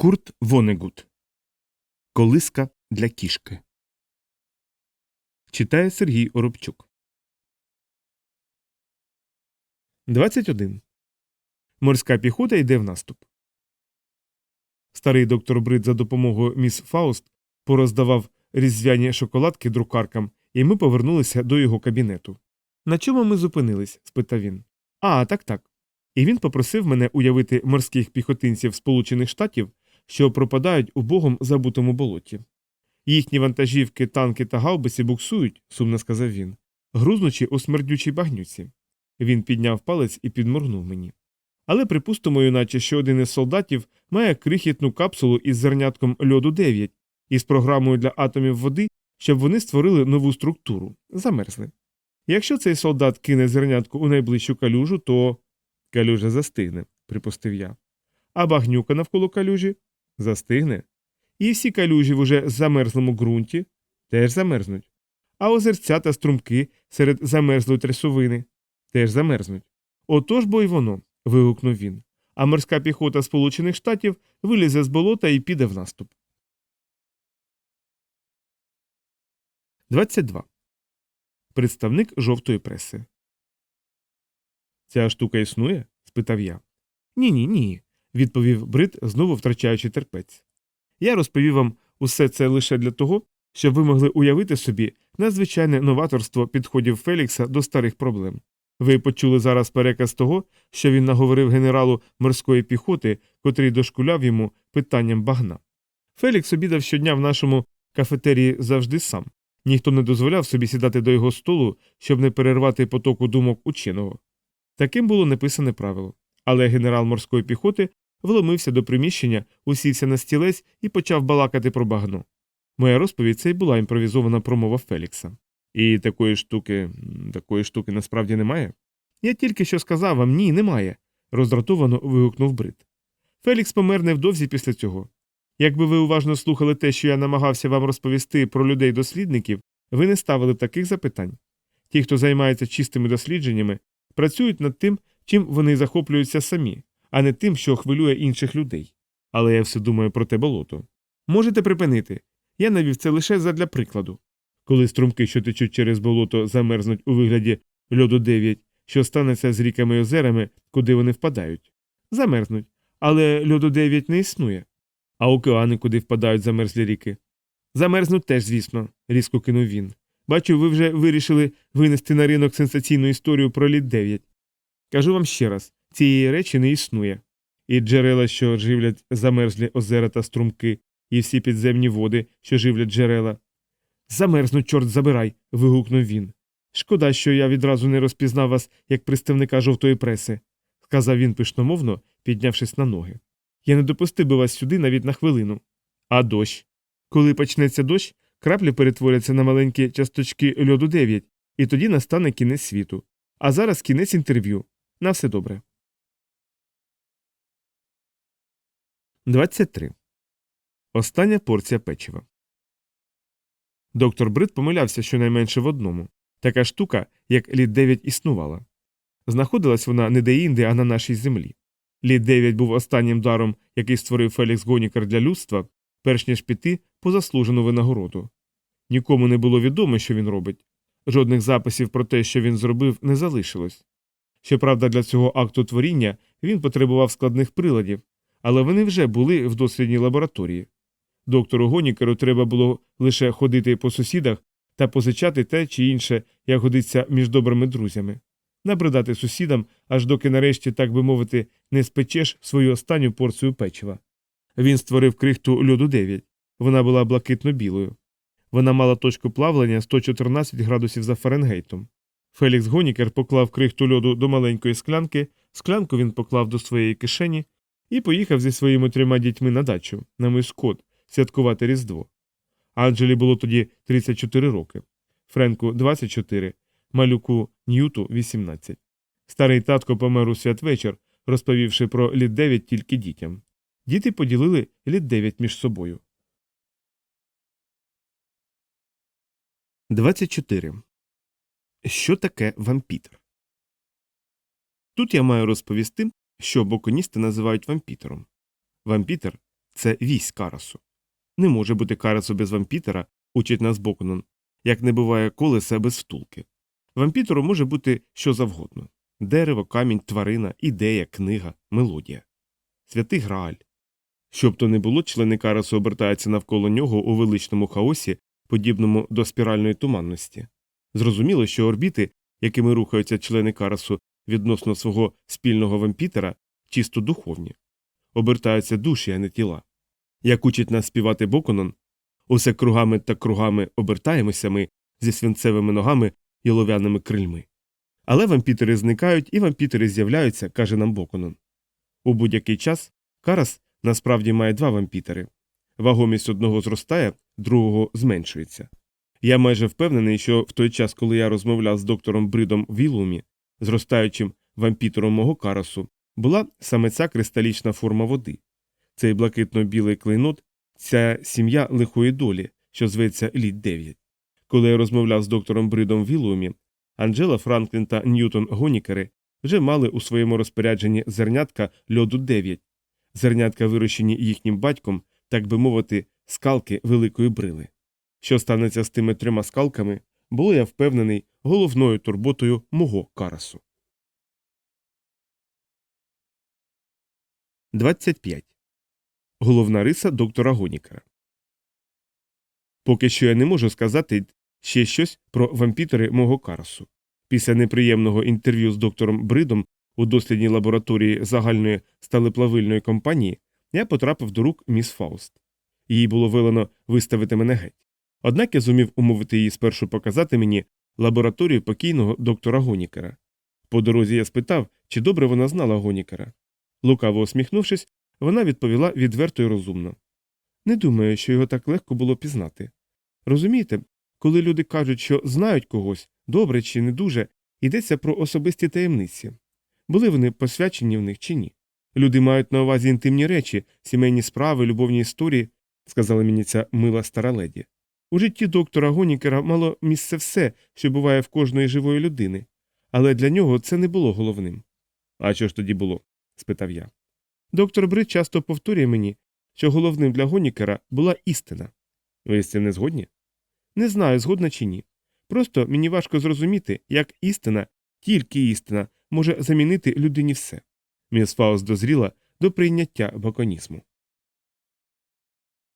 Курт Вонегут. Колиска для кішки. Читає Сергій Оробчук. 21. Морська піхота йде в наступ. Старий доктор Брид за допомогою міс Фауст пороздавав різдвяні шоколадки друкаркам, і ми повернулися до його кабінету. На чому ми зупинились? спитав він. А, так так. І він попросив мене уявити морських піхотинців Сполучених Штатів, що пропадають у богом забутому болоті. Їхні вантажівки, танки та гаубиці буксують, сумно сказав він, грузнучи у смердючій багнюці. Він підняв палець і підморгнув мені. Але припустимо, юначе, що один із солдатів має крихітну капсулу із зернятком льоду 9 із програмою для атомів води, щоб вони створили нову структуру, замерзли. Якщо цей солдат кине зернятку у найближчу калюжу, то калюжа застигне, припустив я. А багнюка навколо калюжі застигне. І всі калюжі в уже замерзлому ґрунті теж замерзнуть. А озерця та струмки серед замерзлої трясовини теж замерзнуть. Отож бо й воно. вигукнув він. А морська піхота Сполучених Штатів вилізе з болота і піде в наступ. 22. Представник жовтої преси. Ця штука існує? спитав я. Ні, ні, ні, відповів Брит, знову втрачаючи терпець. Я розповів вам усе це лише для того, щоб ви могли уявити собі надзвичайне новаторство підходів Фелікса до старих проблем. Ви почули зараз переказ того, що він наговорив генералу морської піхоти, котрий дошкуляв йому питанням багна. Фелікс обідав щодня в нашому кафетерії завжди сам. Ніхто не дозволяв собі сідати до його столу, щоб не перервати потоку думок ученого. Таким було написане правило. Але генерал морської піхоти вломився до приміщення, усівся на стілець і почав балакати про багно. Моя розповідь це й була імпровізована промова Фелікса. І такої штуки, такої штуки насправді немає? Я тільки що сказав вам ні, немає, роздратовано вигукнув Брит. Фелікс помер невдовзі після цього. Якби ви уважно слухали те, що я намагався вам розповісти про людей дослідників, ви не ставили таких запитань. Ті, хто займається чистими дослідженнями, працюють над тим, чим вони захоплюються самі, а не тим, що хвилює інших людей. Але я все думаю про те болото. Можете припинити. Я навів це лише задля прикладу. Коли струмки, що течуть через болото, замерзнуть у вигляді льоду 9, що станеться з ріками і озерами, куди вони впадають. Замерзнуть. Але льоду 9 не існує. А океани, куди впадають замерзлі ріки. Замерзнуть теж, звісно, різко кинув він. Бачу, ви вже вирішили винести на ринок сенсаційну історію про лід 9. Кажу вам ще раз цієї речі не існує. І джерела, що живлять замерзлі озера та струмки, і всі підземні води, що живлять джерела. Замерзну, чорт забирай. вигукнув він. Шкода, що я відразу не розпізнав вас як представника жовтої преси, сказав він пишномовно, піднявшись на ноги. Я не допустив би вас сюди навіть на хвилину. А дощ. Коли почнеться дощ, краплі перетворяться на маленькі часточки льоду 9, і тоді настане кінець світу. А зараз кінець інтерв'ю. На все добре. 23. Остання порція печива. Доктор Брит помилявся щонайменше в одному. Така штука, як лід 9 існувала. Знаходилась вона не де-інде, а на нашій землі. Лід 9 був останнім даром, який створив Фелікс Гонікер для людства, перш ніж піти по заслужену винагороду. Нікому не було відомо, що він робить. Жодних записів про те, що він зробив, не залишилось. Щоправда, для цього акту творіння він потребував складних приладів, але вони вже були в дослідній лабораторії. Доктору Гонікеру треба було лише ходити по сусідах та позичати те чи інше, як годиться між добрими друзями, набридати сусідам, аж доки нарешті, так би мовити, не спечеш свою останню порцію печива. Він створив крихту льоду 9. Вона була блакитно білою. Вона мала точку плавлення 114 градусів за Фаренгейтом. Фелікс Гонікер поклав крихту льоду до маленької склянки, склянку він поклав до своєї кишені і поїхав зі своїми трьома дітьми на дачу, на мис Кот, святкувати Різдво. Анджелі було тоді 34 роки, Френку 24, малюку Ньюту 18. Старий татко помер у святвечір, розповівши про літ 9 тільки дітям. Діти поділили літ 9 між собою. 24. Що таке вампітер? Тут я маю розповісти, що боконісти називають вампітером. Вампітер це вісь Карасу. Не може бути Карасу без вампітера, учить нас Боконон, як не буває колеса без втулки. Вампітеру може бути що завгодно дерево, камінь, тварина, ідея, книга, мелодія. Святий Грааль. Щоб то не було, члени Карасу обертаються навколо нього у величному хаосі, подібному до спіральної туманності. Зрозуміло, що орбіти, якими рухаються члени Карасу відносно свого спільного вампітера, чисто духовні. Обертаються душі, а не тіла. Як учить нас співати Боконон, усе кругами та кругами обертаємося ми зі свинцевими ногами і лов'яними крильми. Але вампітери зникають і вампітери з'являються, каже нам Боконон. У будь-який час Карас насправді має два вампітери. Вагомість одного зростає, другого зменшується. Я майже впевнений, що в той час, коли я розмовляв з доктором Бридом Вілумі, зростаючим вампітером мого карасу, була саме ця кристалічна форма води. Цей блакитно-білий клейнот, ця сім'я лихої долі, що зветься Лід 9. Коли я розмовляв з доктором Бридом Вілумі, Анджела Франклін та Ньютон Гонікери вже мали у своєму розпорядженні зернятка льоду 9, зернятка, вирощені їхнім батьком, так би мовити, скалки великої брили. Що станеться з тими трьома скалками, було я впевнений головною турботою мого карасу. 25. Головна риса доктора Гонікера. Поки що я не можу сказати ще щось про вампітери мого карасу. Після неприємного інтерв'ю з доктором Бридом у дослідній лабораторії загальної сталеплавильної компанії я потрапив до рук міс Фауст. Їй було велено виставити мене геть. Однак я зумів умовити її спершу показати мені лабораторію покійного доктора Гонікера. По дорозі я спитав, чи добре вона знала Гонікера. Лукаво усміхнувшись, вона відповіла відверто й розумно. Не думаю, що його так легко було пізнати. Розумієте, коли люди кажуть, що знають когось, добре чи не дуже, йдеться про особисті таємниці. Були вони посвячені в них чи ні. Люди мають на увазі інтимні речі, сімейні справи, любовні історії, сказала мені ця мила стара леді. У житті доктора Гонікера мало місце все, що буває в кожної живої людини, але для нього це не було головним. А що ж тоді було? спитав я. Доктор Брид часто повторює мені, що головним для Гонікера була істина. Ви з цим не згодні? Не знаю, згодна чи ні. Просто мені важко зрозуміти, як істина, тільки істина, може замінити людині все. Міс Фаус дозріла до прийняття баконізму.